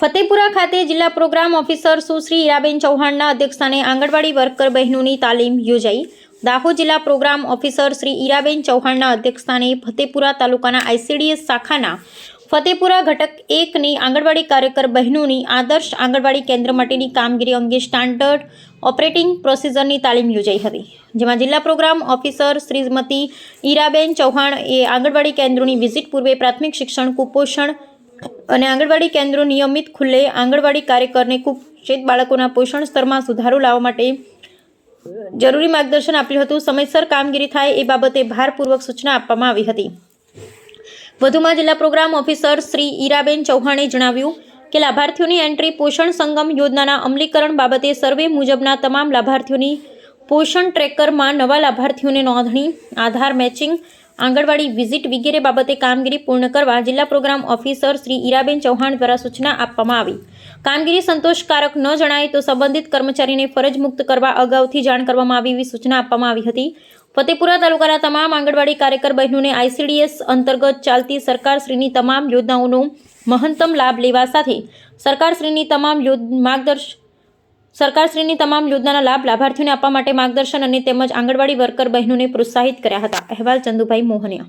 ફતેપુરા ખાતે જિલ્લા programme officer Sushri Iraben ચૌહાણના અધ્યક્ષસ્થાને આંગણવાડી વર્કર બહેનોની તાલીમ યોજાઈ. દાહોદ જિલ્લા પ્રોગ્રામ ઓફિસર શ્રી ઈરાબેન ચૌહાણના અધ્યક્ષસ્થાને ફતેપુરા તાલુકાના આઈસીડીએસ શાખાના ફતેપુરા ઘટક એકની આંગણવાડી કાર્યકર બહેનોની આદર્શ આંગણવાડી કેન્દ્ર માટેની કામગીરી અંગે સ્ટાન્ડર્ડ ઓપરેટિંગ પ્રોસિજરની તાલીમ યોજાઈ હતી. જેમાં જિલ્લા પ્રોગ્રામ ઓફિસર શ્રીમતી ઈરાબેન ચૌહાણ એ આંગણવાડી કેન્દ્રોની વિઝિટ પૂર્વે પ્રાથમિક શિક્ષણ, કુપોષણ અને આંગણવાડી કેન્દ્રો નિયમિત ખુલ્લે આંગણવાડી કાર્યકરને કુપોષિત બાળકોના પોષણ સ્તરમાં સુધારો લાવવા માટે જરૂરી માર્ગદર્શન આપ્યું હતું. સમયસર કામગીરી થાય એ બાબતે ભારપૂર્વક સૂચના આપવામાં આવી હતી. વધુમાં જિલ્લા પ્રોગ્રામ ઓફિસર શ્રી ઈરાબેન ચૌહાણે જણાવ્યું કે લાભાર્થીઓની એન્ટ્રી પોષણ સંગમ યોજનાના અમલીકરણ બાબતે સર્વે મુજબના તમામ લાભાર્થીઓની પોષણ ટ્રેકરમાં નવા લાભાર્થીઓને નોંધણી, આધાર મેચિંગ આંગણવાડી વિઝિટ વગેરે બાબતે કામગીરી પૂર્ણ કરવા જિલ્લા પ્રોગ્રામ ઓફિસર શ્રી ઈરાબેન ચૌહાણ દ્વારા સૂચના આપવામાં આવી. કામગીરી સંતોષકારક ન જણાય તો સંબંધિત કર્મચારીને ફરજ મુક્ત કરવા અગાઉથી જાણ કરવામાં આવી એવી સૂચના આપવામાં આવી હતી. ફતેપુરા તાલુકાના તમામ આંગણવાડી કાર્યકર બહેનોને આઈસીડીએસ અંતર્ગત ચાલતી સરકારશ્રીની તમામ યોજનાઓનો મહત્તમ લાભ લેવા સાથે સરકારશ્રીની તમામ માર્ગદર્શક માર્ગદર્શ સરકારશ્રીની તમામ યોજનાના લાભ લાભાર્થીઓને આપવા માટે માર્ગદર્શન અને તેમજ આંગણવાડી વર્કર બહેનોને પ્રોત્સાહિત કર્યા હતા. અહેવાલ ચંદુભાઈ મોહનિયા.